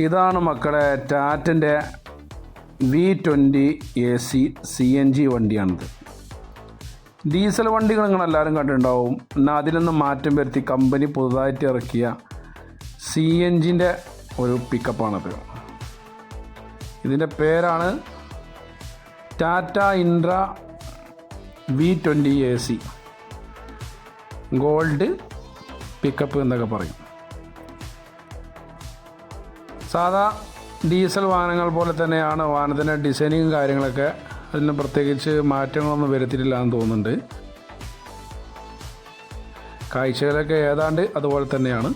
ഇതാണ് മക്കളെ ടാറ്റന്റെ V twenty A C C N G വണ്ടിയാണിത്. Diesel വണ്ടികൾ നിങ്ങൾ എല്ലാവരും കണ്ടിട്ടുണ്ടാവും. എന്നാൽ അതിൽ നിന്ന് മാറ്റം വരുത്തി കമ്പനി പുതുതായിട്ട് ഇറക്കിയ സി എൻ ജിന്റെ ഒരു പിക്കപ്പാണത് ഇതിന്റെ പേരാണ് Tata Intra V twenty A C. Gold pickup എന്നൊക്കെ പറയും. സാധാ ഡീസൽ വാഹനങ്ങൾ പോലെ തന്നെയാണ് വാഹനത്തിന്റെ ഡിസൈനിങ്ങും കാര്യങ്ങളൊക്കെ അതിന് പ്രത്യേകിച്ച് മാറ്റങ്ങളൊന്നും വരുത്തിയിട്ടില്ല എന്ന് തോന്നുന്നുണ്ട്. കാഴ്ചകളൊക്കെ ഏതാണ്ട് അതുപോലെ തന്നെയാണ്.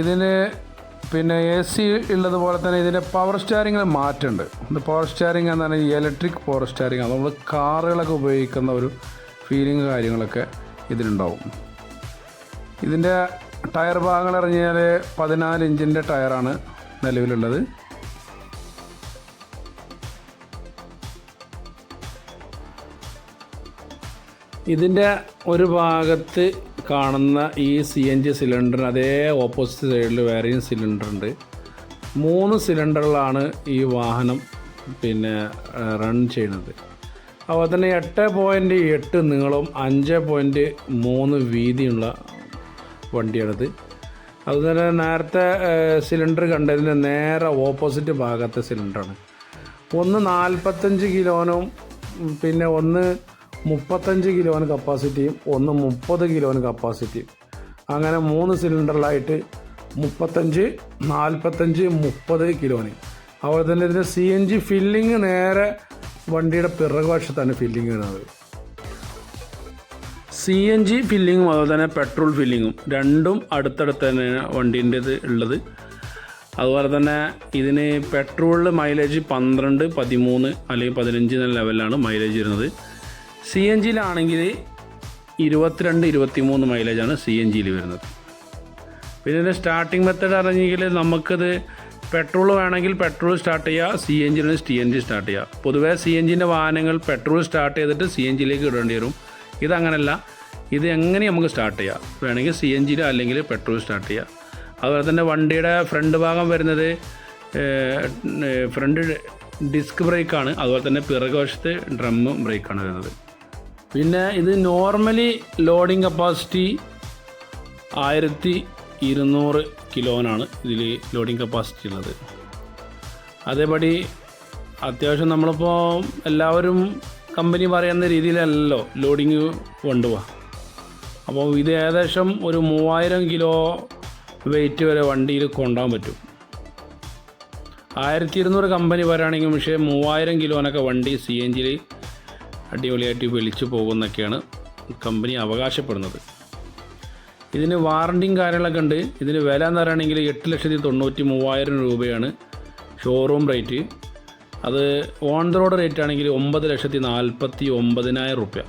ഇതിന് പിന്നെ എ സി ഉള്ളതുപോലെ തന്നെ ഇതിന്റെ പവർ സ്റ്റാരിങ്ങിൽ മാറ്റമുണ്ട്. ഇത് പവർ സ്റ്റാരിങ് എന്ന് പറഞ്ഞാൽ ഇലക്ട്രിക് പവർ സ്റ്റാരിങ് നമ്മൾ കാറുകളൊക്കെ ഉപയോഗിക്കുന്ന ഒരു ഫീലിംഗ് കാര്യങ്ങളൊക്കെ ഇതിനുണ്ടാവും ഇതിന്റെ ടയർ ഭാഗങ്ങൾ ഇറങ്ങിയാൽ പതിനാല് ഇഞ്ചിന്റെ ടയറാണ് നിലവിലുള്ളത്. ഇതിന്റെ ഒരു ഭാഗത്ത് കാണുന്ന ഈ സി എൻ ജി സിലിണ്ടറിന് അതേ ഓപ്പോസിറ്റ് സൈഡിൽ വേറെയും സിലിണ്ടർ ഉണ്ട്. മൂന്ന് സിലിണ്ടറുകളാണ് ഈ വാഹനം പിന്നെ റൺ ചെയ്യുന്നത്. അപ്പോൾ തന്നെ എട്ട് പോയിന്റ് എട്ട് നീളവും അഞ്ച് പോയിന്റ് മൂന്ന് വീതിയുള്ള വണ്ടിയാണിത്. അതുപോലെ നേരത്തെ സിലിണ്ടർ കണ്ടതിന്റെ നേരെ ഓപ്പോസിറ്റ് ഭാഗത്തെ സിലിണ്ടറാണ്. ഒന്ന് നാൽപ്പത്തഞ്ച് കിലോനും പിന്നെ ഒന്ന് മുപ്പത്തഞ്ച് കിലോന് കപ്പാസിറ്റിയും ഒന്ന് മുപ്പത് കിലോന് കപ്പാസിറ്റിയും. അങ്ങനെ മൂന്ന് സിലിണ്ടറിലായിട്ട് മുപ്പത്തഞ്ച് നാൽപ്പത്തഞ്ച് മുപ്പത് കിലോന്. അതുപോലെ തന്നെ ഇതിന്റെ സി എൻ ജി ഫില്ലിങ് നേരെ വണ്ടിയുടെ പിറകുവശത്താണ് ഫില്ലിങ് വരുന്നത് സി എൻ ജി ഫില്ലിങ്ങും അതുപോലെ തന്നെ പെട്രോൾ ഫില്ലിങ്ങും രണ്ടും അടുത്തടുത്ത് തന്നെയാണ് വണ്ടീന്റേത് ഉള്ളത്. അതുപോലെ തന്നെ ഇതിന് പെട്രോളിൽ മൈലേജ് പന്ത്രണ്ട് പതിമൂന്ന് അല്ലെങ്കിൽ പതിനഞ്ച് എന്ന ലെവലിലാണ് മൈലേജ് വരുന്നത്. സി എൻ ജിയിലാണെങ്കിൽ ഇരുപത്തിരണ്ട് ഇരുപത്തിമൂന്ന് മൈലേജാണ് സി എൻ ജിയിൽ വരുന്നത്. പിന്നെ ഇതിന്റെ സ്റ്റാർട്ടിംഗ് മെത്തേഡ് അറിഞ്ഞെങ്കിൽ നമുക്കത് പെട്രോൾ വേണമെങ്കിൽ പെട്രോൾ സ്റ്റാർട്ട് ചെയ്യുക സി എൻ ജിയിൽ സി എൻ ജി സ്റ്റാർട്ട് ചെയ്യുക. പൊതുവേ സി എൻ ജിന്റെ വാഹനങ്ങൾ പെട്രോൾ സ്റ്റാർട്ട് ചെയ്തിട്ട് സി എൻ ജിയിലേക്ക് ഇടേണ്ടി വരും. ഇതങ്ങനല്ല. ഇത് എങ്ങനെ നമുക്ക് സ്റ്റാർട്ട് ചെയ്യാം? വേണമെങ്കിൽ സി എൻ ജിയിലോ അല്ലെങ്കിൽ പെട്രോൾ സ്റ്റാർട്ട് ചെയ്യുക അതുപോലെ തന്നെ വണ്ടിയുടെ ഫ്രണ്ട് ഭാഗം വരുന്നത് ഫ്രണ്ട് ഡിസ്ക് ബ്രേക്കാണ് അതുപോലെ തന്നെ പിറകുവശത്ത് ഡ്രമ്മും ബ്രേക്കാണ് വരുന്നത്. പിന്നെ ഇത് നോർമലി ലോഡിംഗ് കപ്പാസിറ്റി ആയിരത്തി ഇരുന്നൂറ് കിലോനാണ് ഇതിൽ ലോഡിംഗ് കപ്പാസിറ്റി ഉള്ളത്. അതേപടി അത്യാവശ്യം നമ്മളിപ്പോൾ എല്ലാവരും കമ്പനി പറയുന്ന രീതിയിലല്ലോ ലോഡിങ് കൊണ്ടുപോവുക. അപ്പോൾ ഇത് ഏകദേശം ഒരു മൂവായിരം കിലോ വെയിറ്റ് വരെ വണ്ടിയിൽ കൊണ്ടുപോകാൻ പറ്റും. ആയിരത്തി ഇരുന്നൂറ് കമ്പനി പറയുകയാണെങ്കിൽ പക്ഷേ മൂവായിരം കിലോനൊക്കെ വണ്ടി സി എൻ ജിയിൽ അടിപൊളിയായിട്ട് വിളിച്ചു പോകുന്നൊക്കെയാണ് കമ്പനി അവകാശപ്പെടുന്നത്. ഇതിന് വാറണ്ടിയും കാര്യങ്ങളൊക്കെ ഉണ്ട്. ഇതിന് വില എന്ന് പറയുകയാണെങ്കിൽ എട്ട് ലക്ഷത്തി തൊണ്ണൂറ്റി മൂവായിരം രൂപയാണ് ഷോറൂം റേറ്റ് അത് ഓൺ ദ റോഡ് റേറ്റ് ആണെങ്കിൽ ഒമ്പത് ലക്ഷത്തി നാൽപ്പത്തി ഒമ്പതിനായിരം റുപ്യ.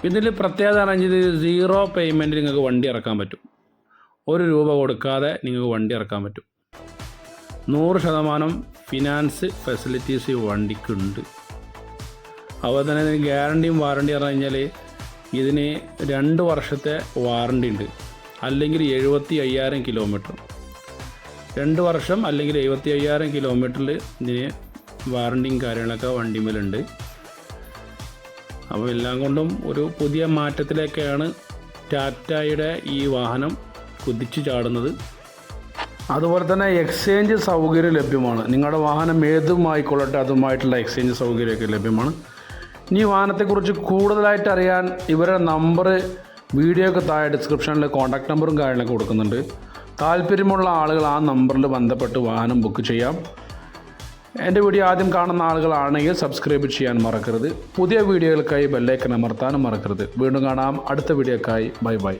പിന്നെ ഇതിൽ പ്രത്യേകത ആണെങ്കിൽ സീറോ പേയ്മെന്റ് നിങ്ങൾക്ക് വണ്ടി ഇറക്കാൻ പറ്റും. ഒരു രൂപ കൊടുക്കാതെ നിങ്ങൾക്ക് വണ്ടി ഇറക്കാൻ പറ്റും. നൂറ് ശതമാനം ഫിനാൻസ് ഫെസിലിറ്റീസ് ഈ വണ്ടിക്കുണ്ട്. അതുപോലെ തന്നെ ഇതിന് ഗ്യാരണ്ടിയും വാറണ്ടിയും പറഞ്ഞു കഴിഞ്ഞാൽ ഇതിന് രണ്ട് വർഷത്തെ വാറണ്ടി ഉണ്ട്. അല്ലെങ്കിൽ എഴുപത്തി അയ്യായിരം കിലോമീറ്റർ രണ്ട് വർഷം അല്ലെങ്കിൽ എഴുപത്തി അയ്യായിരം കിലോമീറ്ററിൽ ഇതിന് വാറണ്ടിയും കാര്യങ്ങളൊക്കെ വണ്ടിമേലുണ്ട്. അപ്പോൾ എല്ലാം കൊണ്ടും ഒരു പുതിയ മാറ്റത്തിലേക്കാണ് ടാറ്റയുടെ ഈ വാഹനം കുതിച്ചു ചാടുന്നത്. അതുപോലെ തന്നെ എക്സ്ചേഞ്ച് സൗകര്യം ലഭ്യമാണ്. നിങ്ങളുടെ വാഹനം ഏതുമായിക്കൊള്ളട്ടെ അതുമായിട്ടുള്ള എക്സ്ചേഞ്ച് സൗകര്യമൊക്കെ ലഭ്യമാണ്. ഇനി വാഹനത്തെക്കുറിച്ച് കൂടുതലായിട്ട് അറിയാൻ ഇവരുടെ നമ്പർ വീഡിയോക്ക് താഴെ ഡിസ്ക്രിപ്ഷനിൽ കോൺടാക്ട് നമ്പറും കാര്യങ്ങളൊക്കെ കൊടുക്കുന്നുണ്ട്. താല്പര്യമുള്ള ആളുകൾ ആ നമ്പറിൽ ബന്ധപ്പെട്ട് വാഹനം ബുക്ക് ചെയ്യാം. എന്റെ വീഡിയോ ആദ്യം കാണുന്ന ആളുകളാണെങ്കിൽ സബ്സ്ക്രൈബ് ചെയ്യാൻ മറക്കരുത്. പുതിയ വീഡിയോകൾക്കായി ബെല്ലൈക്കൻ അമർത്താനും മറക്കരുത്. വീണ്ടും കാണാം. അടുത്ത വീഡിയോക്കായി. Bye bye